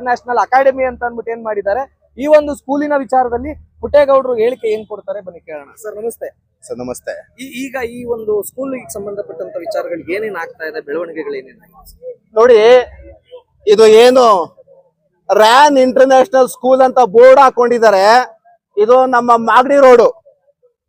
International academy ಅಂತ ಅಂದ್ಬಿಟ್ಟು ಏನ್ ಮಾಡಿದ್ದಾರೆ? ಈ ಒಂದು ಸ್ಕೂಲಿನ ವಿಚಾರದಲ್ಲಿ ಪುಟ್ಟೇಗೌಡರು ಹೇಳಿಕೆ ಏನ್ ಕೊಡ್ತಾರೆ ಬನ್ನಿ ಕೇಳೋಣ. ಸರ್ ನಮಸ್ತೆ. ಸರ್ ನಮಸ್ತೆ. ಈಗ ಈ ಒಂದು ಸ್ಕೂಲ್ ಸಂಬಂಧಪಟ್ಟಂತ ವಿಚಾರಗಳಿಗೆ ಏನೇನ್ ಆಗ್ತಾ ಇದೆ ಬೆಳವಣಿಗೆಗಳು ಏನೇನು ನೋಡಿ ಇದು ಏನು ರ್ಯಾನ್ ಇಂಟರ್ನ್ಯಾಷನಲ್ ಸ್ಕೂಲ್ ಅಂತ ಬೋರ್ಡ್ ಹಾಕೊಂಡಿದ್ದಾರೆ. ಇದು ನಮ್ಮ ಮಾಗಡಿ ರೋಡು.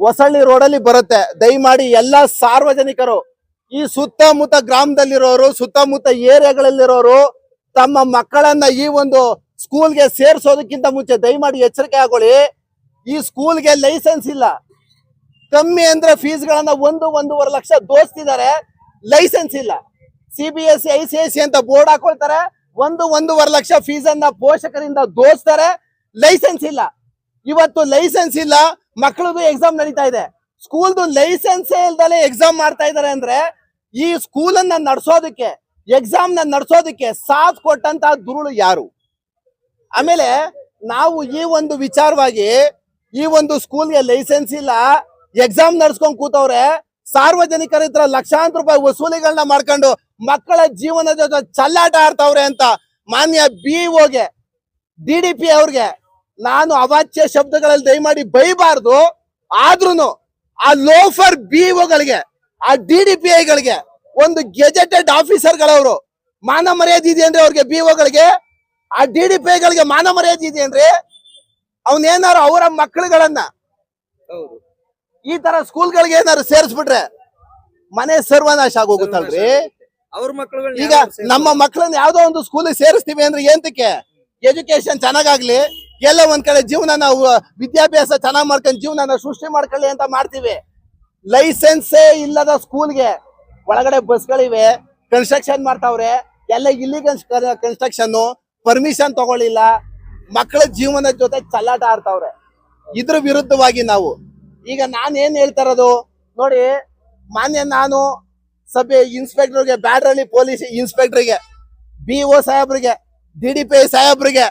ಹೊಸಳ್ಳಿ ರೋಡಲ್ಲಿ ಬರುತ್ತೆ. ದಯಮಾಡಿ ಎಲ್ಲ ಸಾರ್ವಜನಿಕರು ಈ ಸುತ್ತಮುತ್ತ ಗ್ರಾಮದಲ್ಲಿರೋರು ಸುತ್ತಮುತ್ತ ಏರಿಯಾಗಳಲ್ಲಿರೋರು ತಮ್ಮ ಮಕ್ಕಳನ್ನ ಈ ಒಂದು ಸ್ಕೂಲ್ಗೆ ಸೇರ್ಸೋದಕ್ಕಿಂತ ಮುಂಚೆ ದಯಮಾಡಿ ಎಚ್ಚರಿಕೆ ಆಗೋಳಿ ಈ ಸ್ಕೂಲ್ಗೆ ಲೈಸೆನ್ಸ್ ಇಲ್ಲ. ಕಮ್ಮಿ ಅಂದ್ರೆ ಫೀಸ್ ಗಳನ್ನ ಒಂದು, ಒಂದೂವರೆ ಲಕ್ಷ ದೋಸ್ತಿದ್ದಾರೆ. ಲೈಸೆನ್ಸ್ ಇಲ್ಲ. C B S I C I C ಅಂತ ಬೋರ್ಡ್ ಹಾಕೊಳ್ತಾರೆ. ಒಂದು, ಒಂದೂವರೆ ಲಕ್ಷ ಫೀಸ್ ಅನ್ನ ಪೋಷಕರಿಂದ ದೋಸ್ತಾರೆ. ಲೈಸೆನ್ಸ್ ಇಲ್ಲ. ಇವತ್ತು ಲೈಸೆನ್ಸ್ ಇಲ್ಲ. ಮಕ್ಕಳದು ಎಕ್ಸಾಮ್ ನಡೀತಾ ಇದೆ. ಸ್ಕೂಲ್ದು ಲೈಸೆನ್ಸ್ ಇಲ್ದಲೆ ಎಕ್ಸಾಮ್ ಮಾಡ್ತಾ ಇದ್ದಾರೆ ಅಂದ್ರೆ ಈ ಸ್ಕೂಲ್ ಅನ್ನ ನಡ್ಸೋದಕ್ಕೆ ಎಕ್ಸಾಮ್ನ ನಡ್ಸೋದಕ್ಕೆ ಸಾಥ್ ಕೊಟ್ಟಂತ ದುರುಳು ಯಾರು? ಆಮೇಲೆ ನಾವು ಈ ಒಂದು ವಿಚಾರವಾಗಿ ಈ ಒಂದು ಸ್ಕೂಲ್ಗೆ ಲೈಸೆನ್ಸ್ ಇಲ್ಲ, ಎಕ್ಸಾಮ್ ನಡ್ಸ್ಕೊಂಡ್ ಕೂತವ್ರೆ, ಸಾರ್ವಜನಿಕರ ಹತ್ರ ಲಕ್ಷಾಂತರ ರೂಪಾಯಿ ವಸೂಲಿಗಳನ್ನ ಮಾಡ್ಕೊಂಡು ಮಕ್ಕಳ ಜೀವನದ ಜೊತೆ ಚಲ್ಲಾಟ ಆಡ್ತಾವ್ರೆ ಅಂತ ಮಾನ್ಯ ಬಿ ಡಿ ಡಿ ಪಿ ಅವ್ರಿಗೆ ನಾನು ಅವಾಚ್ಯ ಶಬ್ದಗಳಲ್ಲಿ ದಯಮಾಡಿ ಬೈಬಾರ್ದು. ಆದ್ರೂನು ಆ ಲೋಫರ್ ಬಿ ಓಗಳಿಗೆ, ಆ ಡಿ ಡಿ ಪಿ ಐಗಳಿಗೆ ಒಂದು ಗೆಜೆಟೆಡ್ ಆಫೀಸರ್ಗಳವರು ಮಾನ ಮರ್ಯಾದೆ ಅಂದ್ರೆ ಅವ್ರಿಗೆ ಬಿ ಗಳಿಗೆ ಆ ಡಿ ಡಿ ಪಿ ಗಳಿಗೆ ಮಾನ ಮರ್ಯಾದೆ ಇದೆಯೇನ್ರಿ ಅವನೇನಾರು ಅವರ ಮಕ್ಕಳುಗಳನ್ನ ಈ ತರ ಸ್ಕೂಲ್ಗಳಿಗೆ ಏನಾರು ಸೇರಿಸ್ಬಿಟ್ರೆ ಮನೆ ಸರ್ವನಾಶ ಆಗೋಗುತ್ತಲ್ರಿ? ಅವ್ರ ಮಕ್ಳು ಈಗ ನಮ್ಮ ಮಕ್ಕಳನ್ನ ಯಾವ್ದೋ ಒಂದು ಸ್ಕೂಲ್ ಸೇರಿಸ್ತೀವಿ ಅಂದ್ರೆ ಏಂತಕ್ಕೆ? ಎಜುಕೇಶನ್ ಚೆನ್ನಾಗಾಗ್ಲಿ ಎಲ್ಲ ಒಂದ್ ಕಡೆ ಜೀವನ ನಾವು ವಿದ್ಯಾಭ್ಯಾಸ ಚೆನ್ನಾಗ್ ಮಾಡ್ಕೊಂಡು ಜೀವನ ಸೃಷ್ಟಿ ಮಾಡ್ಕೊಳ್ಳಿ ಅಂತ ಮಾಡ್ತೀವಿ. ಲೈಸೆನ್ಸೇ ಇಲ್ಲದ ಸ್ಕೂಲ್ಗೆ ಒಳಗಡೆ ಬಸ್ಗಳಿವೆ ಕನ್ಸ್ಟ್ರಕ್ಷನ್ ಮಾಡ್ತಾವ್ರೆ. ಎಲ್ಲ ಇಲ್ಲಿ ಕನ್ಸ್ಟ್ರಕ್ಷನ್ ಪರ್ಮಿಷನ್ ತಗೊಳ್ಳಿಲ್ಲ ಮಕ್ಕಳ ಜೀವನದ ಜೊತೆ ಚಲ್ಲಾಟ ಆಡ್ತಾವ್ರೆ. ಇದ್ರ ವಿರುದ್ಧವಾಗಿ ನಾವು. ಈಗ ನಾನ್ ಏನ್ ಹೇಳ್ತಾ ಇರೋದು? ನೋಡಿ ಮಾನ್ಯ ನಾನು ಸಭೆ ಇನ್ಸ್ಪೆಕ್ಟರ್ಗೆ ಬ್ಯಾಡ್ರಳ್ಳಿ ಪೊಲೀಸ್ ಇನ್ಸ್ಪೆಕ್ಟರ್ಗೆ ಬಿ ಒ ಸಾಹೇಬ್ರಿಗೆ ಡಿ ಡಿ ಪಿ ಸಾಹೇಬ್ರಿಗೆ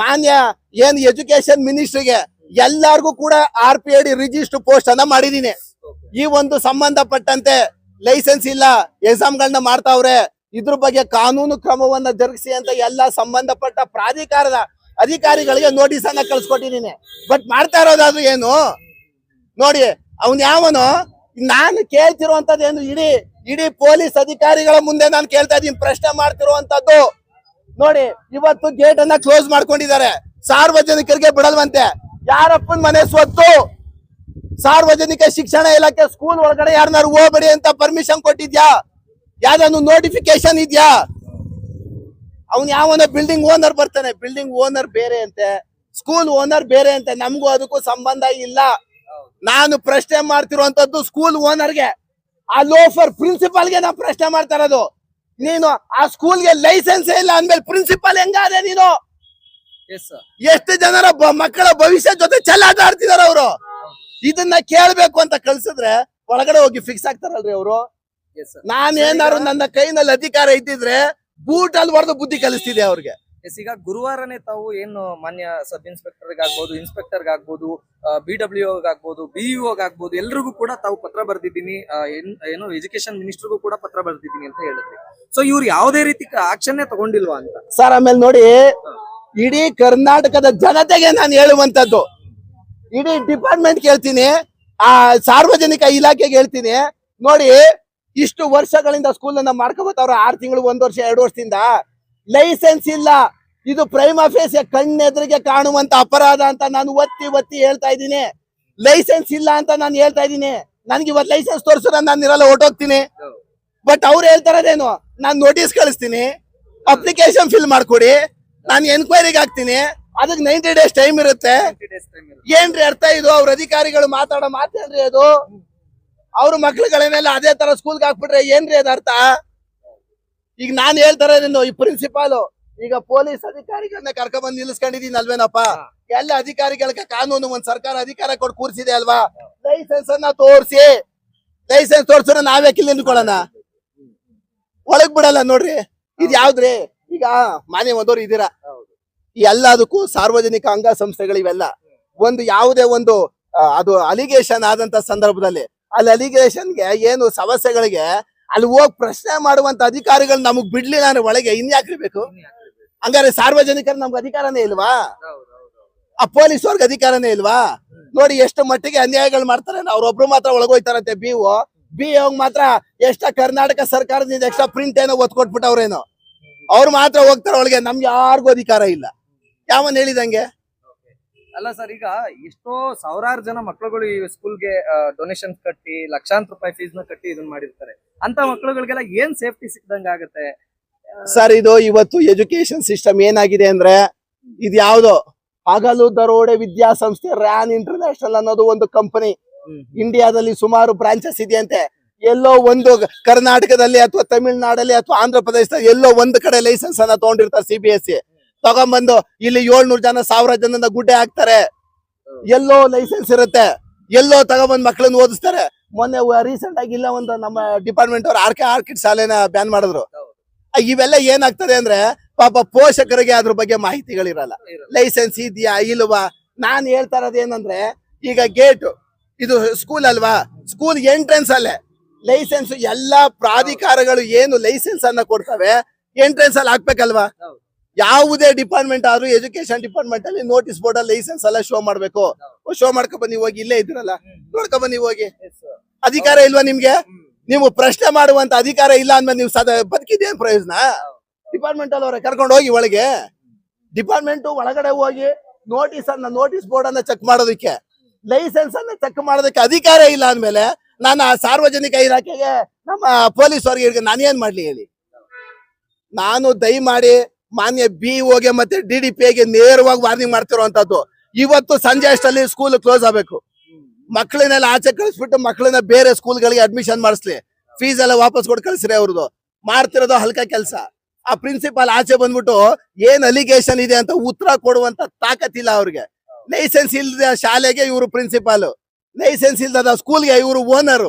ಮಾನ್ಯ ಏನ್ ಎಜುಕೇಶನ್ ಮಿನಿಸ್ಟ್ರಿಗೆ ಎಲ್ಲಾರ್ಗೂ ಕೂಡ R P I D register post ಅನ್ನ ಮಾಡಿದೀನಿ. ಈ ಒಂದು ಸಂಬಂಧಪಟ್ಟಂತೆ ಲೈಸೆನ್ಸ್ ಇಲ್ಲ ಎಕ್ಸಾಮ್ ಗಳನ್ನ ಮಾಡ್ತಾವ್ರೆ. ಇದ್ರ ಬಗ್ಗೆ ಕಾನೂನು ಕ್ರಮವನ್ನ ಜರುಗಿಸಿ ಅಂತ ಎಲ್ಲ ಸಂಬಂಧಪಟ್ಟ ಪ್ರಾಧಿಕಾರದ ಅಧಿಕಾರಿಗಳಿಗೆ ನೋಟಿಸ್ ಅನ್ನ ಕಳ್ಸಿಕೊಟ್ಟಿದ್ದೀನಿ. ಬಟ್ ಮಾಡ್ತಾ ಇರೋದಾದ್ರೂ ಏನು? ನೋಡಿ, ಅವನ್ ಯಾವನು? ನಾನು ಕೇಳ್ತಿರುವಂತದ್ದು ಏನು ಇಡೀ ಇಡೀ ಪೊಲೀಸ್ ಅಧಿಕಾರಿಗಳ ಮುಂದೆ ನಾನು ಕೇಳ್ತಾ ಇದೀನಿ ಪ್ರಶ್ನೆ ಮಾಡ್ತಿರುವಂತದ್ದು ನೋಡಿ, ಇವತ್ತು ಗೇಟ್ ಅನ್ನ ಕ್ಲೋಸ್ ಮಾಡ್ಕೊಂಡಿದ್ದಾರೆ. ಸಾರ್ವಜನಿಕರಿಗೆ ಬಿಡಲ್ವಂತೆ. ಯಾರಪ್ಪನ ಮನೆ ಸ್ವತ್ತು? ಸಾರ್ವಜನಿಕ ಶಿಕ್ಷಣ ಇಲಾಖೆ ಸ್ಕೂಲ್ ಒಳಗಡೆ ಯಾರನ್ನಾರು ಹೋಗ್ಬೇಡಿ ಅಂತ ಪರ್ಮಿಷನ್ ಕೊಟ್ಟಿದ್ಯಾ? ಯಾವ್ದಾನು ನೋಟಿಫಿಕೇಶನ್ ಇದ್ಯಾ? ಅವ್ನು ಯಾವನ ಬಿಲ್ಡಿಂಗ್ ಓನರ್ ಬರ್ತಾನೆ. ಬಿಲ್ಡಿಂಗ್ ಓನರ್ ಬೇರೆ ಅಂತೆ. ಸ್ಕೂಲ್ ಓನರ್ ಬೇರೆ ಅಂತೆ. ನಮಗೂ ಅದಕ್ಕೂ ಸಂಬಂಧ ಇಲ್ಲ. ನಾನು ಪ್ರಶ್ನೆ ಮಾಡ್ತಿರುವಂತದ್ದು ಸ್ಕೂಲ್ ಓನರ್ಗೆ ಆ ಲೋಫರ್ ಪ್ರಿನ್ಸಿಪಾಲ್ಗೆ ನಾ ಪ್ರಶ್ನೆ ಮಾಡ್ತಾ ಇರೋದು. ನೀನು ಆ ಸ್ಕೂಲ್ಗೆ ಲೈಸೆನ್ಸ್ ಇಲ್ಲ ಅಂದ್ಮೇಲೆ ಪ್ರಿನ್ಸಿಪಾಲ್ ಹೆಂಗಾದೆ ನೀನು? ಎಷ್ಟು ಜನರ ಮಕ್ಕಳ ಭವಿಷ್ಯ ಜೊತೆ ಚೆಲ್ಲಾಟ ಆಡ್ತಿದಾರ ಅವರು. ಇದನ್ನ ಕೇಳ್ಬೇಕು ಅಂತ ಕಳ್ಸಿದ್ರೆ ಒಳಗಡೆ ಹೋಗಿ ಫಿಕ್ಸ್ ಆಗ್ತಾರಲ್ರಿ ಅವರು. ಎಸ್ ಸರ್ ನಾನ್ ಏನಾರು ನನ್ನ ಕೈನಲ್ಲಿ ಅಧಿಕಾರ ಇದ್ದಿದ್ರೆ ಬೂಟ್ ಅಲ್ಲಿ ಹೊಡೆದು ಬುದ್ಧಿ ಕಲಿಸ್ತಿದೆ ಅವ್ರಿಗೆ. ಎಸ್ ಈಗ ಗುರುವಾರನೇ ತಾವು ಏನು ಮಾನ್ಯ ಸಬ್ ಇನ್ಸ್ಪೆಕ್ಟರ್ ಆಗ್ಬೋದು ಇನ್ಸ್ಪೆಕ್ಟರ್ ಆಗ್ಬೋದು ಬಿ ಡಬ್ಲ್ಯೂ ಆಗ್ಬೋದು ಬಿ ಯು ಆಗ್ಬೋದು ಎಲ್ರಿಗೂ ಕೂಡ ತಾವು ಪತ್ರ ಬರ್ದಿದ್ದೀನಿ. ಏನು ಎಜುಕೇಶನ್ ಮಿನಿಸ್ಟರ್ಗೂ ಕೂಡ ಪತ್ರ ಬರ್ದಿದ್ದೀನಿ ಅಂತ ಹೇಳಿದ್ರಿ. ಸೊ ಇವ್ರು ಯಾವುದೇ ರೀತಿ ಆಕ್ಷನ್ ತಗೊಂಡಿಲ್ವಾ ಅಂತ? ಸರ್ ಆಮೇಲೆ ನೋಡಿ ಇಡೀ ಕರ್ನಾಟಕದ ಜನತೆಗೆ ನಾನು ಹೇಳುವಂತದ್ದು ಇಡೀ ಡಿಪಾರ್ಟ್ಮೆಂಟ್ ಕೇಳ್ತೀನಿ, ಆ ಸಾರ್ವಜನಿಕ ಇಲಾಖೆಗೆ ಹೇಳ್ತೀನಿ. ನೋಡಿ, ಇಷ್ಟು ವರ್ಷಗಳಿಂದ ಸ್ಕೂಲ್ ಅನ್ನ ಮಾಡ್ಕೋಬತ್ತವ್ರ ಆರ್ ತಿಂಗಳು, ಒಂದ್ ವರ್ಷ, ಎರಡು ವರ್ಷದಿಂದ. ಲೈಸೆನ್ಸ್ ಇಲ್ಲ. ಇದು ಪ್ರೈಮ್ ಅಫೇಸ್ ಕಣ್ಣೆದ್ರಿಗೆ ಕಾಣುವಂತ ಅಪರಾಧ ಅಂತ ನಾನು ಒತ್ತಿ ಒತ್ತಿ ಹೇಳ್ತಾ ಇದ್ದೀನಿ. ಲೈಸೆನ್ಸ್ ಇಲ್ಲ ಅಂತ ನಾನು ಹೇಳ್ತಾ ಇದ್ದೀನಿ. ನನ್ಗೆ ಇವತ್ತು ಲೈಸೆನ್ಸ್ ತೋರಿಸಿದ್ರೆ ನಾನು ಇರಲ್ಲ ಹೊಟ್ಟೋಗ್ತೀನಿ ಬಟ್ ಅವ್ರು ಹೇಳ್ತಾರದೇನು ನಾನು ನೋಟಿಸ್ ಕಳಿಸ್ತೀನಿ. ಅಪ್ಲಿಕೇಶನ್ ಫಿಲ್ ಮಾಡ್ಕೊಡಿ. ನಾನು ಎನ್ಕ್ವೈರಿಗೆ ಹಾಕ್ತೀನಿ. ಅದಕ್ಕೆ ನೈಂಟಿ ಡೇಸ್ ಟೈಮ್ ಇರುತ್ತೆ. ಏನ್ರಿ ಅರ್ಥ ಇದು? ಅವ್ರ ಅಧಿಕಾರಿಗಳು ಮಾತಾಡೋ ಮಾತೇನ್ರಿ ಅದು? ಅವ್ರ ಮಕ್ಳುಗಳನ್ನೆಲ್ಲ ಅದೇ ತರ ಸ್ಕೂಲ್ಗೆ ಹಾಕ್ಬಿಟ್ರೆ ಏನ್ರಿ ಅದ ಅರ್ಥ? ಈಗ ನಾನ್ ಹೇಳ್ತಾರೆ ಈ ಪ್ರಿನ್ಸಿಪಾಲು ಈಗ ಪೊಲೀಸ್ ಅಧಿಕಾರಿಗಳನ್ನ ಕರ್ಕೊಂಡ್ಬಂದು ನಿಲ್ಸ್ಕೊಂಡಿದೀನಿ ಅಲ್ವೇನಪ್ಪ? ಎಲ್ಲ ಅಧಿಕಾರಿಗಳ ಕಾನೂನು ಒಂದ್ ಸರ್ಕಾರ ಅಧಿಕಾರ ಕೊಟ್ಟು ಕೂರ್ಸಿದೆ ಅಲ್ವಾ? ಲೈಸೆನ್ಸ್ ಅನ್ನ ತೋರಿಸಿ. ಲೈಸೆನ್ಸ್ ತೋರ್ಸಿದ್ರೆ ನಾವೇ ಕಿಲ್ಲಿ ನಿಂತ್ಕೊಳ್ಳೋಣ. ಒಳಗ್ ಬಿಡಲ್ಲ ನೋಡ್ರಿ. ಇದ್ ಯಾವ್ದ್ರಿ ಈಗ ಮಾನ್ಯ ಒಂದವ್ರು ಇದೀರಾ ಈ ಎಲ್ಲದಕ್ಕೂ ಸಾರ್ವಜನಿಕ ಅಂಗಸಂಸ್ಥೆಗಳಿವೆಲ್ಲ. ಒಂದು ಯಾವುದೇ ಒಂದು ಅದು ಅಲಿಗೇಷನ್ ಆದಂತ ಸಂದರ್ಭದಲ್ಲಿ ಅಲ್ಲಿ ಅಲಿಗೇಷನ್ಗೆ ಏನು ಸಮಸ್ಯೆಗಳಿಗೆ ಅಲ್ಲಿ ಹೋಗಿ ಪ್ರಶ್ನೆ ಮಾಡುವಂತ ಅಧಿಕಾರಿಗಳು ನಮಗ್ ಬಿಡ್ಲಿಲ್ಲ ನಾನು ಒಳಗೆ ಇನ್ಯಾಕಿರ್ಬೇಕು ಹಂಗಾರೆ ಸಾರ್ವಜನಿಕರ ನಮ್ಗೆ ಅಧಿಕಾರನೇ ಇಲ್ವಾ? ಆ ಪೊಲೀಸ್ ಅವ್ರಿಗೆ ಅಧಿಕಾರನೇ ಇಲ್ವಾ? ನೋಡಿ ಎಷ್ಟು ಮಟ್ಟಿಗೆ ಅನ್ಯಾಯಗಳು ಮಾಡ್ತಾರೆ ಅವ್ರೊಬ್ರು ಮಾತ್ರ ಒಳಗೋಯ್ತಾರಂತೆ ಬಿ ಒ ಬಿ ಹೋಗ್ ಮಾತ್ರ ಎಷ್ಟ ಕರ್ನಾಟಕ ಸರ್ಕಾರದಿಂದ ಎಕ್ಸ್ಟ್ರಾ ಪ್ರಿಂಟ್ ಏನೋ ಒತ್ಕೊಟ್ಬಿಟ್ಟು ಕೊಟ್ಬಿಟ್ಟವ್ರೇನೋ ಅವ್ರು ಮಾತ್ರ ಹೋಗ್ತಾರೆ ಒಳಗೆ ನಮ್ಗೆ ಯಾರಿಗೂ ಅಧಿಕಾರ ಇಲ್ಲ. ಯಾವನ್ ಹೇಳಿದಂಗೆ? ಅಲ್ಲ ಸರ್ ಈಗ ಎಷ್ಟೋ ಸಾವಿರಾರು ಜನ ಮಕ್ಕಳುಗಳು ಈ ಸ್ಕೂಲ್ಗೆ ಡೊನೇಷನ್ ಕಟ್ಟಿ ಲಕ್ಷಾಂತರ ರೂಪಾಯಿ ಫೀಸ್ನ ಕಟ್ಟಿ ಇದನ್ನ ಮಾಡಿರ್ತಾರೆ. ಅಂತ ಮಕ್ಕಳುಗಳಿಗೆಲ್ಲ ಏನ್ ಸೇಫ್ಟಿ ಸಿಕ್ದಂಗ ಆಗುತ್ತೆ? ಸರ್ ಇದು ಇವತ್ತು ಎಜುಕೇಶನ್ ಸಿಸ್ಟಮ್ ಏನಾಗಿದೆ ಅಂದ್ರೆ ಇದು ಯಾವ್ದೋ ಹಗಲು ದರೋಡೆ ವಿದ್ಯಾಸಂಸ್ಥೆ ರ್ಯಾನ್ ಇಂಟರ್ನ್ಯಾಷನಲ್ ಅನ್ನೋದು ಒಂದು ಕಂಪನಿ ಇಂಡಿಯಾದಲ್ಲಿ ಸುಮಾರು ಬ್ರಾಂಚಸ್ ಇದೆಯಂತೆ. ಎಲ್ಲೋ ಒಂದು ಕರ್ನಾಟಕದಲ್ಲಿ ಅಥವಾ ತಮಿಳುನಾಡಲ್ಲಿ ಅಥವಾ ಆಂಧ್ರ ಪ್ರದೇಶದಲ್ಲಿ ಎಲ್ಲೋ ಒಂದು ಕಡೆ ಲೈಸೆನ್ಸ್ ಅನ್ನ ತಗೊಂಡಿರ್ತಾರೆ ಸಿ ಬಿ ಎಸ್ ಸಿ ತಗೊಂಬಂದು ಇಲ್ಲಿ ಏಳ್ನೂರು ಜನ ಸಾವಿರ ಜನದ ಗುಡ್ಡೆ ಹಾಕ್ತಾರೆ. ಎಲ್ಲೋ ಲೈಸೆನ್ಸ್ ಇರುತ್ತೆ. ಎಲ್ಲೋ ತಗೊಂಬಂದ್ ಮಕ್ಕಳನ್ನ ಓದಿಸ್ತಾರೆ. ಮೊನ್ನೆ ರೀಸೆಂಟ್ ಆಗಿ ಇಲ್ಲ ಒಂದು ನಮ್ಮ ಡಿಪಾರ್ಟ್ಮೆಂಟ್ ಅವ್ರು ಆರ್ಕೆ ಆರ್ಕಿಡ್ ಶಾಲೆನ ಬ್ಯಾನ್ ಮಾಡಿದ್ರು. ಇವೆಲ್ಲ ಏನಾಗ್ತದೆ ಅಂದ್ರೆ ಪಾಪ ಪೋಷಕರಿಗೆ ಅದ್ರ ಬಗ್ಗೆ ಮಾಹಿತಿಗಳಿರಲ್ಲ. ಲೈಸೆನ್ಸ್ ಇದೆಯಾ, ಇಲ್ವಾ? ನಾನ್ ಹೇಳ್ತಾ ಇರೋದು ಏನಂದ್ರೆ, ಈಗ ಗೇಟ್ ಇದು ಸ್ಕೂಲ್ ಅಲ್ವಾ? ಸ್ಕೂಲ್ ಎಂಟ್ರೆನ್ಸ್ ಅಲ್ಲೇ. ಲೈಸೆನ್ಸ್ ಎಲ್ಲಾ ಪ್ರಾಧಿಕಾರಗಳು ಏನು ಲೈಸೆನ್ಸ್ ಅನ್ನ ಕೊಡ್ತವೆ ಎಂಟ್ರೆನ್ಸ್ ಅಲ್ಲಿ ಹಾಕ್ಬೇಕಲ್ವಾ. ಯಾವುದೇ ಡಿಪಾರ್ಟ್ಮೆಂಟ್ ಆದ್ರೂ ಎಜುಕೇಶನ್ ಡಿಪಾರ್ಟ್ಮೆಂಟ್ ಅಲ್ಲಿ ನೋಟಿಸ್ ಬೋರ್ಡ್ ಅಲ್ಲಿ ಲೈಸೆನ್ಸ್ ಎಲ್ಲ ಶೋ ಮಾಡ್ಬೇಕು. ಶೋ ಮಾಡ್ಕೊ ಬನ್ನಿ ಹೋಗಿ ಇಲ್ಲೇ ಇದ್ರಲ್ಲ ನೋಡ್ಕೊ ಬನ್ನಿ ಹೋಗಿ. ಅಧಿಕಾರ ಇಲ್ವಾ ನಿಮ್ಗೆ? ನೀವು ಪ್ರಶ್ನೆ ಮಾಡುವಂತ ಅಧಿಕಾರ ಇಲ್ಲ ಅಂದ್ಮೇಲೆ ನೀವು ಸದ ಬದುಕಿದೇನ್ ಪ್ರಯೋಜನ? ಡಿಪಾರ್ಟ್ಮೆಂಟ್ ಅಲ್ಲಿ ಅವ್ರೆ ಕರ್ಕೊಂಡು ಹೋಗಿ ಒಳಗೆ. ಡಿಪಾರ್ಟ್ಮೆಂಟ್ ಒಳಗಡೆ ಹೋಗಿ ನೋಟಿಸ್ ಅನ್ನ ನೋಟಿಸ್ ಬೋರ್ಡ್ ಅನ್ನ ಚೆಕ್ ಮಾಡೋದಕ್ಕೆ ಲೈಸೆನ್ಸ್ ಅನ್ನ ಚೆಕ್ ಮಾಡೋದಕ್ಕೆ ಅಧಿಕಾರ ಇಲ್ಲ ಅಂದ್ಮೇಲೆ ನಾನು ಆ ಸಾರ್ವಜನಿಕ ಇಲಾಖೆಗೆ ನಮ್ಮ ಪೊಲೀಸ್ ಅವ್ರಿಗೆ ನಾನೇನ್ ಮಾಡ್ಲಿ ಹೇಳಿ? ನಾನು ದಯಮಾಡಿ ಮಾನ್ಯ ಬಿ ಓಗೆ ಮತ್ತೆ ಡಿ ಡಿ ಪಿ ಗೆ ನೇರವಾಗಿ ವಾರ್ನಿಂಗ್ ಮಾಡ್ತಿರುವಂತದ್ದು. ಇವತ್ತು ಸಂಜೆ ಅಷ್ಟಲ್ಲಿ ಸ್ಕೂಲ್ ಕ್ಲೋಸ್ ಆಗ್ಬೇಕು. ಮಕ್ಕಳನ್ನೆಲ್ಲ ಆಚೆ ಕಳಿಸ್ಬಿಟ್ಟು ಮಕ್ಕಳನ್ನ ಬೇರೆ ಸ್ಕೂಲ್ಗಳಿಗೆ ಅಡ್ಮಿಷನ್ ಮಾಡಿಸ್ಲಿ. ಫೀಸ್ ಎಲ್ಲ ವಾಪಸ್ ಕೊಟ್ಟು ಕಳಿಸ್ರಿ ಅವ್ರದ್ದು. ಮಾಡ್ತಿರೋದು ಹಲ್ಕ ಕೆಲಸ. ಆ ಪ್ರಿನ್ಸಿಪಾಲ್ ಆಚೆ ಬಂದ್ಬಿಟ್ಟು ಏನ್ ಅಲಿಗೇಷನ್ ಇದೆ ಅಂತ ಉತ್ತರ ಕೊಡುವಂತ ತಾಕತ್ತಿಲ್ಲ ಅವ್ರಿಗೆ. ಲೈಸೆನ್ಸ್ ಇಲ್ಲದ ಶಾಲೆಗೆ ಇವರು ಪ್ರಿನ್ಸಿಪಾಲ್ ಲೈಸೆನ್ಸ್ ಇಲ್ಲದ ಸ್ಕೂಲ್ಗೆ ಇವರು ಓನರ್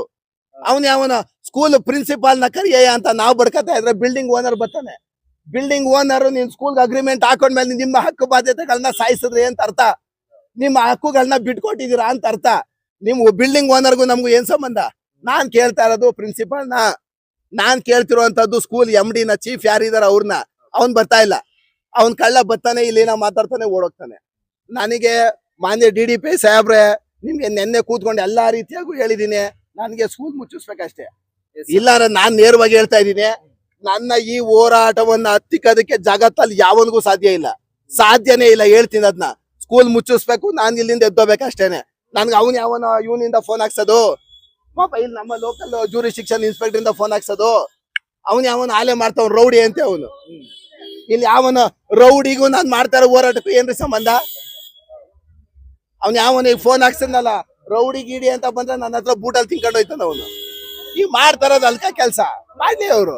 ಅವನ ಯಾವನ ಸ್ಕೂಲ್ ಪ್ರಿನ್ಸಿಪಾಲ್ನ ಕರಿಯ ಅಂತ ನಾವು ಬಡ್ಕತಾ ಇದ್ರೆ ಬಿಲ್ಡಿಂಗ್ ಓನರ್ ಬರ್ತಾನೆ. ಬಿಲ್ಡಿಂಗ್ ಓನರ್ ನಿನ್ ಸ್ಕೂಲ್ ಅಗ್ರಿಮೆಂಟ್ ಹಾಕೊಂಡ್ಮೇಲೆ ನಿಮ್ಮ ಹಕ್ಕು ಬಾಧ್ಯತೆಗಳನ್ನ ಸಾಯಿಸಿದ್ರೆ ಅಂತ ಅರ್ಥ. ನಿಮ್ಮ ಹಕ್ಕುಗಳನ್ನ ಬಿಟ್ಕೊಟ್ಟಿದೀರಾ ಅಂತ ಅರ್ಥ. ನಿಮ್ ಬಿಲ್ಡಿಂಗ್ ಓನರ್ಗೂ ನಮ್ಗೂ ಏನ್ ಸಂಬಂಧ? ನಾನ್ ಕೇಳ್ತಾ ಇರೋದು ಪ್ರಿನ್ಸಿಪಾಲ್ನ ನಾನ್ ಕೇಳ್ತಿರುವಂತದ್ದು ಸ್ಕೂಲ್ ಎಂ ಡಿ ನ ಚೀಫ್ ಯಾರಿದಾರ ಅವ್ರನ್ನ ಅವ್ನ್ ಬರ್ತಾ ಇಲ್ಲ. ಅವನ್ ಕಳ್ಳ ಬರ್ತಾನೆ ಇಲ್ಲಿ ನಾ ಮಾತಾಡ್ತಾನೆ ಓಡೋಗ್ತಾನೆ. ನನಗೆ ಮಾನ್ಯ ಡಿ ಡಿ ಪಿ ಸಾಹೇಬ್ರೆ ನಿಮ್ಗೆ ನೆನ್ನೆ ಕೂತ್ಕೊಂಡು ಎಲ್ಲಾ ರೀತಿಯಾಗೂ ಹೇಳಿದೀನಿ. ನನಗೆ ಸ್ಕೂಲ್ ಮುಚ್ಚಿಸ್ಬೇಕಷ್ಟೇ. ಇಲ್ಲ ನಾನ್ ನೇರವಾಗಿ ಹೇಳ್ತಾ ಇದ್ದೀನಿ. ನನ್ನ ಈ ಹೋರಾಟವನ್ನ ಹತ್ತಿಕ್ಕೋದಕ್ಕೆ ಜಗತ್ತಲ್ಲಿ ಯಾವನಿಗೂ ಸಾಧ್ಯ ಇಲ್ಲ. ಸಾಧ್ಯನೇ ಇಲ್ಲ ಹೇಳ್ತೀನಿ ಅದನ್ನ ಸ್ಕೂಲ್ ಮುಚ್ಚಿಸ್ಬೇಕು, ನಾನು ಇಲ್ಲಿಂದ ಎದ್ದೋಬೇಕಷ್ಟೇನೆ ನನ್ಗೆ ಅವನ್ ಯಾವನ ಇವನಿಂದ ಫೋನ್ ಹಾಕ್ಸೋದು. ಪಾಪ ಇಲ್ಲಿ ನಮ್ಮ ಲೋಕಲ್ ಜೂರಿ ಶಿಕ್ಷಣ ಇನ್ಸ್ಪೆಕ್ಟರ್ ಇಂದ ಫೋನ್ ಹಾಕ್ಸೋದು. ಅವನ್ ಯಾವನ ಆಲೆ ಮಾಡ್ತಾವ್ ರೌಡಿ ಅಂತ ಅವನು. ಇಲ್ಲಿ ಯಾವನ ರೌಡಿಗೂ ನಾನ್ ಮಾಡ್ತಾರ ಹೋರಾಟಕ್ಕೂ ಏನ್ರಿ ಸಂಬಂಧ? ಅವ್ನ ಯಾವನ ಈಗ ಫೋನ್ ಹಾಕ್ಸದ್ನಲ್ಲ, ರೌಡಿ ಗೀಡಿ ಅಂತ ಬಂದ್ರೆ ನನ್ನ ಹತ್ರ ಬೂಟಲ್ಲಿ ತಿನ್ಕೊಂಡು ಹೋಯ್ತಾನ ಅವನು. ಈಗ ಮಾಡ್ತಾರದು ಅಲ್ಕ ಕೆಲ್ಸ? ಮಾಡ್ಲಿ ಅವರು.